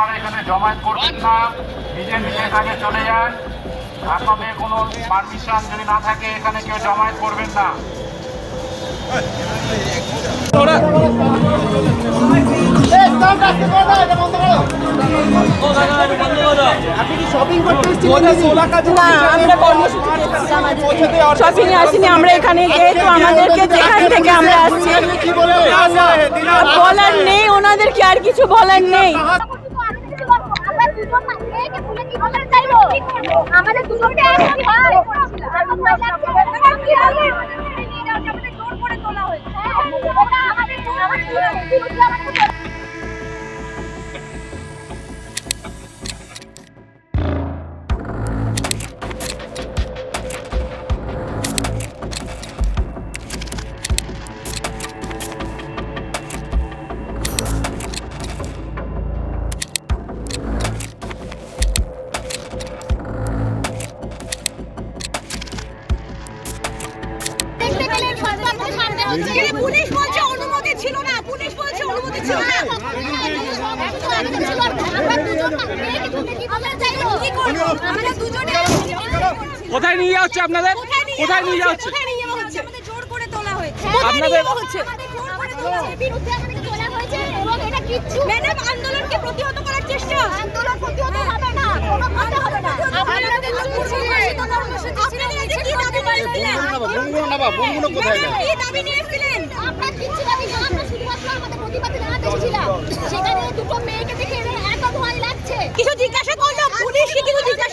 আপনারা এখানে জমায়েত করবেন না। নিজে নিজে কাজে চলে যান। আপনাদের কোনো পারমিশন যদি না থাকে, এখানে কেউ জমায়েত করবেন না। থেকে আমরা বলার নেই, ওনাদেরকে আর কিছু বলার নেই। আমাদের দুজনকে কোথায় নিয়ে যাওয়া হচ্ছে আপনাদের? কোথায় নিয়ে যাওয়া হচ্ছে? হয়েছে। আপনাদের- হচ্ছে? আমাদের জোর করে তোলা হয়েছে। বিরুদ্ধে আমাদের তোলা হয়েছে এবং এটা কিচ্ছু ম্যাডাম আন্দোলনকে প্রতিহত করার চেষ্টা। আন্দোলন প্রতিহত হবে না। কোনো হবে না। আপনারা আমাদের ঘোষিত কর্মসূচি ছিল মিছিল কি দাবি নিয়েছিলেন? কি দাবি নিয়েছিলেন? আমরা কিচ্ছু দাবি না আমরা শুধুমাত্র আমাদের প্রতিবাদে জানাতে এসেছিলাম। সেখানে দুটো মেয়েকে দেখে এদের ভয় লাগছে। কিছু জিজ্ঞাসা করল? পুলিশ কি কিছু জিজ্ঞাসা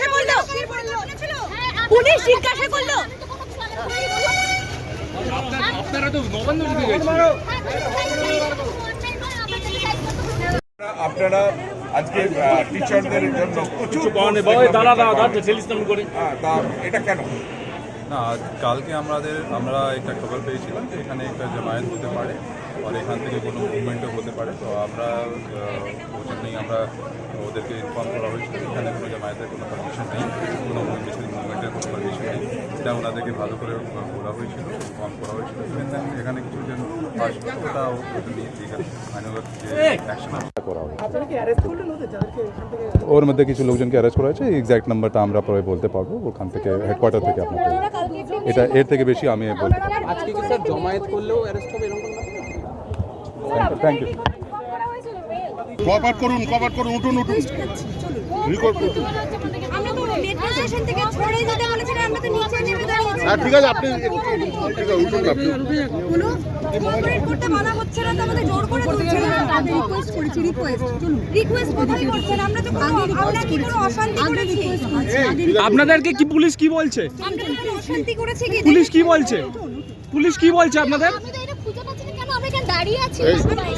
জিজ্ঞাসা করল। আপনারা তো আজকে টিচারদের জন্য প্রচুর হ্যাঁ, তা এটা কেন? না কালকে আমাদের আমরা একটা খবর পেয়েছিলাম যে এখানে একটা জামায়াত হতে পারে। আর এখান থেকে কোনো মুভমেন্টও হতে পারে। তো আমরা ওই জন্যই আমরা ওদেরকে ইনফর্ম করা হয়েছিল এখানে কোনো জামায়াতের কোনো পারমিশন নেই কোনো মিছিল মুভমেন্টের কোনো পারমিশন নেই। এটা ওনাদেরকে ভালো করে বলা হয়েছিল ইনফর্ম করা হয়েছিল। এখানে কিছু জন আসবে ওটা ওটা নিয়ে ঠিক আছে। হবে ওর মধ্যে কিছু লোকজনকে অ্যারেস্ট করা হয়েছে। এক্স্যাক্ট নাম্বারটা আমরা পরে বলতে পারব। ওখান থেকে হেডকোয়ার্টার থেকে আপনাকে এটা এর থেকে বেশি আমি বলতে পারব আজকে কি স্যার জমায়েত করলেও অ্যারেস্ট হবে এরকম থ্যাংক ইউ কভার করুন কভার করুন উঠুন উঠুন। রেকর্ড করুন। আমরা তো মেট্রো স্টেশন থেকে ছড়ে যেতে বলেছিলাম আমরা তো নিচে নেমে দাঁড়িয়েছি। হ্যাঁ ঠিক আছে আপনি ঠিক আছে উঠুন আপনি হলো কোঅপারেট করতে মানা হচ্ছে না তো আমাদের জোর করে তুলছে না। রিকোয়েস্ট করেছি রিকোয়েস্ট রিকোয়েস্ট কোথায় করছেন? আমরা তো কোনো আমরা কি কোনো অশান্তি করেছি? আপনাদেরকে কি পুলিশ কি বলছে? আমরা তো কোনো অশান্তি করেছি কি? পুলিশ কি বলছে? পুলিশ কি বলছে আপনাদের আমি তো এটা খুঁজে পাচ্ছি না কেন আমরা এখানে দাঁড়িয়ে আছি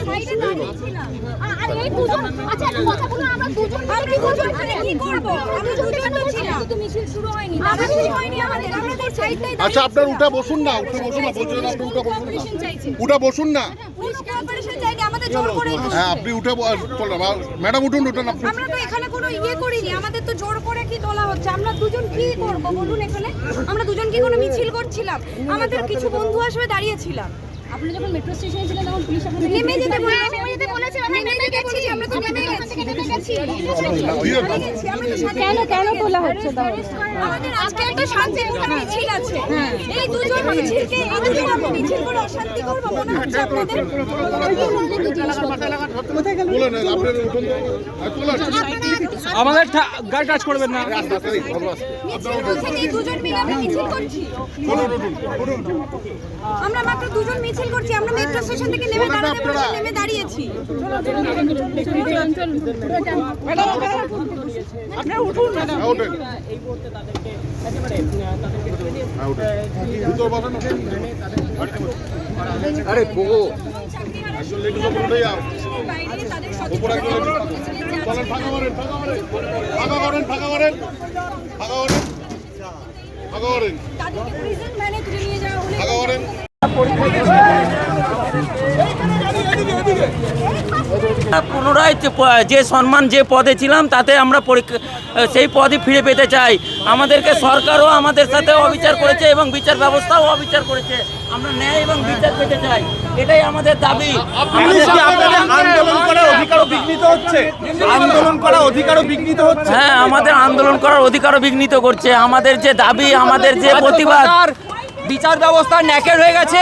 সাইডে দাঁড়িয়েছিলাম আ- আর এই দুজন আচ্ছা একটা কথা বলো আমরা দুজন আর কি দুজন এখানে কি করব? আমরা দুজন তো তো মিছিল শুরু হয়নি। আমরা শুরু হয়নি আমাদের আমরা তো সাইডটাই আচ্ছা আপনার উঠে বসুন না উঠে বসুন না আপনি উঠে বসুন না। চাইছি। উঠে বসুন না। পুলিশ কোঅপারেশন চাইনি আমাদের জোর করে হ্যাঁ আপনি উঠে ম্যাডাম উঠুন উঠুন আমরা তো এখানে কোনো ইয়ে করিনি আমাদের তো জোর করে কি তোলা হচ্ছে? আমরা দুজন কি করব বলুন এখানে? আমরা দুজন কি কোনো মিছিল করছিলাম? আমাদের কিছু বন্ধু আসবে দাঁড়িয়েছিলাম। আপনি যখন মেট্রো স্টেশনে ছিলেন তখন পুলিশ আপনাকে নেমে যেতে বলে নেমে যেতে বলেছে আমরা নেমে গেছি আমরা তো নেমে গেছি নেমে কেন কেন তোলা হচ্ছে তাহলে আমাদের আজকে একটা শান্তিপূর্ণ মিছিল আছে এই দুজন মিছিলকে এই দুজন আমরা মিছিল করে অশান্তি করব মনে হচ্ছে আপনাদের আমাদের গাড়ি টাচ করবেন না। আমরা মাত্র দুজন মিছিল করছি আমরা মেট্রো স্টেশন থেকে নেমে দাঁড়াতে নেমে দাঁড়িয়েছি। হ্যাঁ উঠেন। হ্যাঁ উঠেন। ভিতর বসেন। আরে একজন লেডিস ওপরে উঠে যাও তাদের তাদেরকে প্রিজন ভ্যানে তুলে নিয়ে যাওয়া হলে পুনরায় যে সম্মান যে পদে ছিলাম তাতে আমরা পরীক্ষা সেই পদই ফিরে পেতে চাই। আমাদেরকে সরকারও আমাদের সাথে অবিচার করেছে এবং বিচার ব্যবস্থাও অবিচার করেছে। আমরা ন্যায় এবং বিচার পেতে চাই। এটাই আমাদের দাবি। আন্দোলন করার অধিকারও বিঘ্নিত হচ্ছে। আন্দোলন করার অধিকারও বিঘ্নিত হচ্ছে। হ্যাঁ আমাদের আন্দোলন করার অধিকারও বিঘ্নিত করছে। আমাদের যে দাবি আমাদের যে প্রতিবাদ। বিচার ব্যবস্থা ন্যাকের হয়ে গেছে।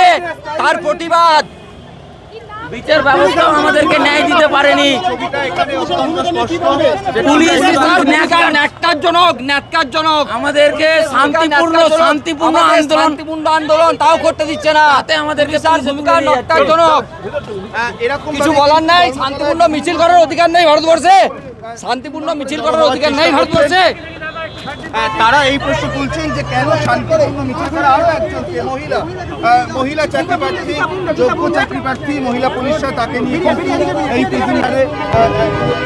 তার প্রতিবাদ। বিচার ব্যবস্থাও আমাদেরকে ন্যায় দিতে পারেনি। ছবিটা এখানে অত্যন্ত স্পষ্ট পুলিশ ন্যাক্কারজনক ন্যাক্কারজনক। আমাদেরকে শান্তিপূর্ণ শান্তিপূর্ণ আন্দোলন। শান্তিপূর্ণ আন্দোলন তাও করতে দিচ্ছে না। তাতে আমাদেরকে তার ভূমিকা এরকম কিছু বলার নাই শান্তিপূর্ণ মিছিল করার অধিকার নেই ভারতবর্ষে। শান্তিপূর্ণ মিছিল করার অধিকার নেই ভারতবর্ষে। তারা এই প্রশ্ন তুলছেন যে কেন শান্তিপূর্ণ মিছিল করা আরও একজন মহিলা মহিলা চাকরি প্রার্থী যোগ্য চাকরি প্রার্থী মহিলা পুলিশরা তাকে নিয়ে এই আহ,